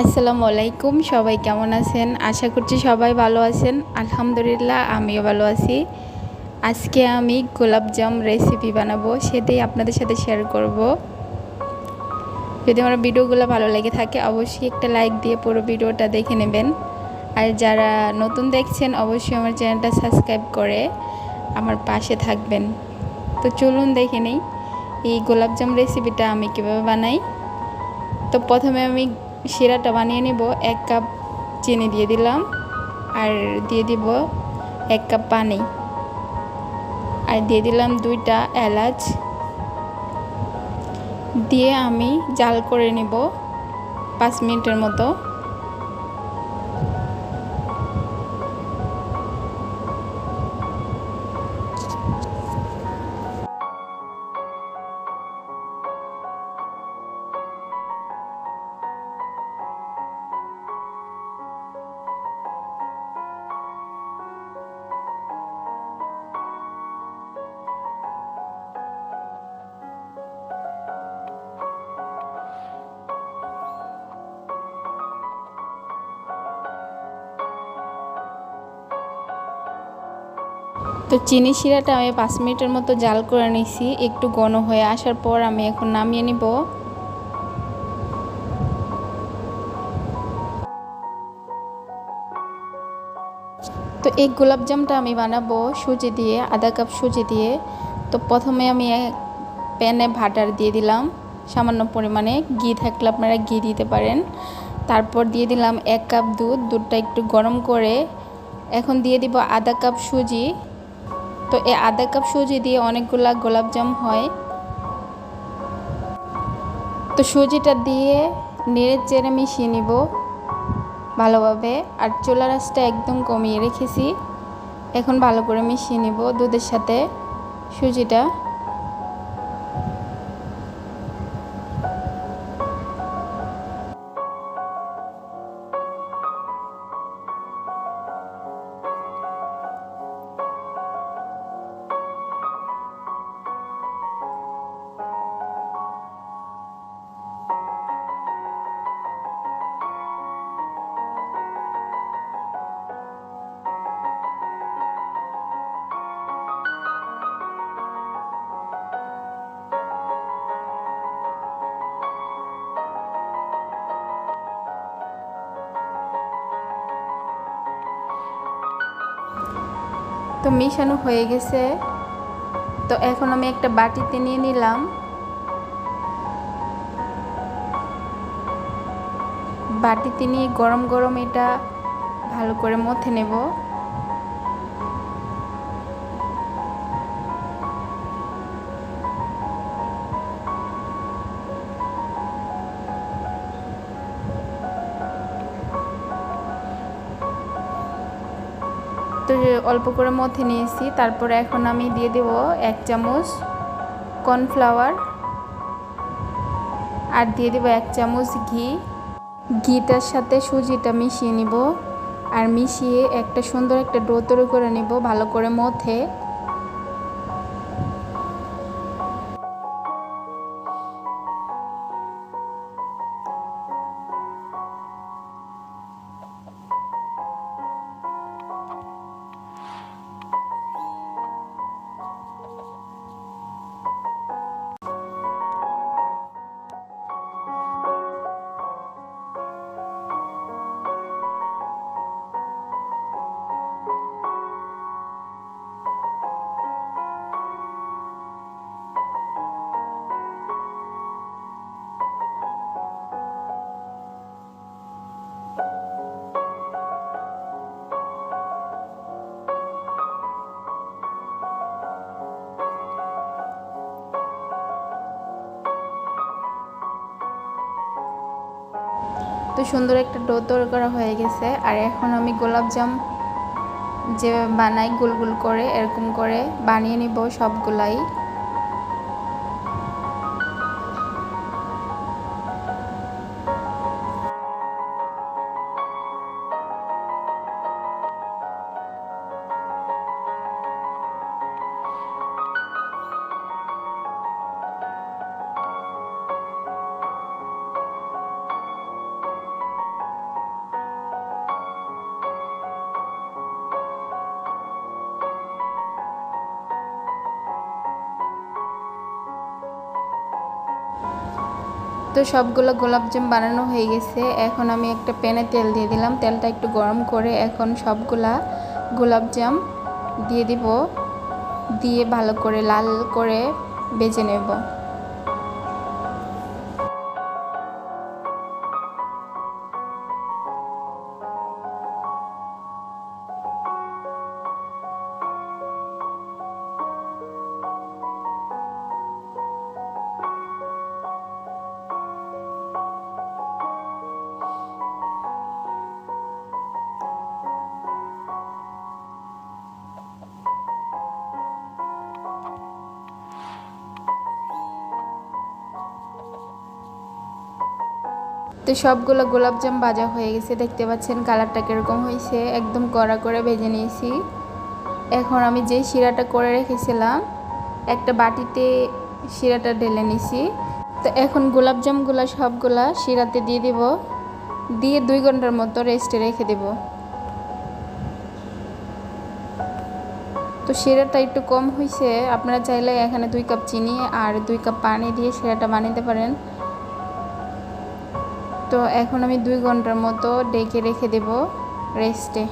আসসালামু আলাইকুম, সবাই কেমন আছেন? আশা করছি সবাই ভালো আছেন। আলহামদুলিল্লাহ, আমিও ভালো আছি। আজকে আমি গোলাপজাম রেসিপি বানাবো, সেটাই আপনাদের সাথে শেয়ার করব। যদি আমার ভিডিওগুলো ভালো লেগে থাকে, অবশ্যই একটা লাইক দিয়ে পুরো ভিডিওটা দেখে নেবেন। আর যারা নতুন দেখছেন, অবশ্যই আমার চ্যানেলটা সাবস্ক্রাইব করে আমার পাশে থাকবেন। তো চলুন দেখে নেই, এই গোলাপজাম রেসিপিটা আমি কীভাবে বানাই। তো প্রথমে আমি শিরাটা বানিয়ে নিব, এক কাপ চিনি দিয়ে দিলাম আর দিয়ে দিব এক কাপ পানি। আর দিয়ে দিলাম দুইটা এলাচ। দিয়ে আমি জাল করে নিব পাঁচ মিনিটের মতো। তো চিনি শিরাটা আমি পাঁচ মিনিটের মতো জাল করে নিছি, একটু ঘন হয়ে আসার পর আমি এখন নামিয়ে নিব। তো এই গোলাপজামটা আমি বানাবো সুজি দিয়ে, আধা কাপ সুজি দিয়ে। তো প্রথমে আমি প্যানে ভাটার দিয়ে দিলাম, সামান্য পরিমাণে ঘি থাকলে আপনারা ঘি দিতে পারেন। তারপর দিয়ে দিলাম এক কাপ দুধ, দুধটা একটু গরম করে। এখন দিয়ে দিব আধা কাপ সুজি। তো এই আধা কাপ সুজি দিয়ে অনেকগুলা গোলাপজাম হয়। তো সুজিটা দিয়ে নেড়ে চেড়ে মিশিয়ে নিব ভালোভাবে। আর চোলা রাসটা একদম কমিয়ে রেখেছি। এখন ভালো করে মিশিয়ে নিব দুধের সাথে সুজিটা। তো মিশানো হয়ে গেছে। তো এখন আমি একটা বাটিতে নিয়ে নিলাম। বাটিতে নিয়ে গরম গরম এটা ভালো করে মথে নেব। অল্প করে মথে নিয়েছি। তারপরে এখন আমি দিয়ে দেব এক চামচ কর্নফ্লাওয়ার আর দিয়ে দেবো এক চামচ ঘি। ঘিটার সাথে সুজিটা মিশিয়ে নিব। আর মিশিয়ে একটা সুন্দর একটা ডো তৈরি করে নেব, ভালো করে মথে। তো সুন্দর একটা ডো তৈরি করা হয়ে গেছে। আর এখন আমি গোলাপজাম যে বানাই, গোল গোল করে, এরকম করে বানিয়ে নিব সবগুলাই। তো সবগুলো গোলাপজাম বানানো হয়ে গেছে। এখন আমি একটা প্যানে তেল দিয়ে দিলাম। তেলটা একটু গরম করে এখন সবগুলা গোলাপজাম দিয়ে দিব। দিয়ে ভালো করে লাল করে বেজে নেব। তো সবগুলো গোলাপজাম ভাজা হয়ে গেছে, দেখতে পাচ্ছেন কালারটা কীরকম হয়েছে। একদম কড়া করে ভেজে নিয়েছি। এখন আমি যে শিরাটা করে রেখেছিলাম, একটা বাটিতে শিরাটা ঢেলে নিছি। তো এখন গোলাপজামগুলো সবগুলা শিরাতে দিয়ে দিব। দিয়ে দুই ঘণ্টার মতো রেস্টে রেখে দেব। তো শিরাটা একটু কম হয়েছে, আপনারা চাইলে এখানে দুই কাপ চিনি আর দুই কাপ পানি দিয়ে শিরাটা বানাতে পারেন। তো এখন আমি দুই ঘণ্টার মতো ডেকে রেখে দেব রেস্টে।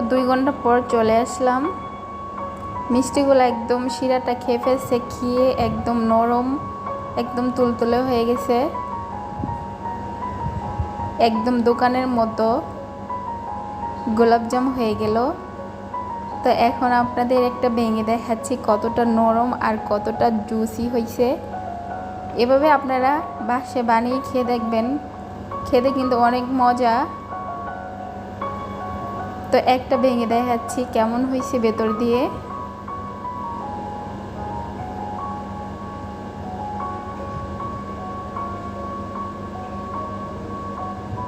দুই ঘণ্টা পর চলে আসলাম। মিষ্টিগুলো একদম শিরাটা খেয়ে ফেলছে, খেয়ে একদম নরম, একদম তুলতুলে হয়ে গেছে। একদম দোকানের মতো গোলাপজাম হয়ে গেল। তো এখন আপনাদের একটা ভেঙে দেখাচ্ছি কতটা নরম আর কতটা জুসি হয়েছে। এভাবে আপনারা বাসে বানিয়ে খেয়ে দেখবেন। খেতে কিন্তু অনেক মজা। তো একটা ভেঙে দেখাচ্ছি, কেমন হয়েছে ভেতর দিয়ে?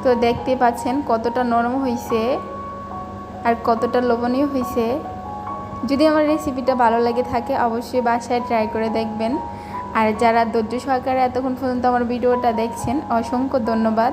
তো দেখতে পাচ্ছেন কতটা নরম হয়েছে আর কতটা লোভনীয় হয়েছে। যদি আমার রেসিপিটা ভালো লেগে থাকে, অবশ্যই বাসায় ট্রাই করে দেখবেন। আর যারা ধৈর্য সহকারে এতক্ষণ পর্যন্ত আমার ভিডিওটা দেখছেন, অসংখ্য ধন্যবাদ।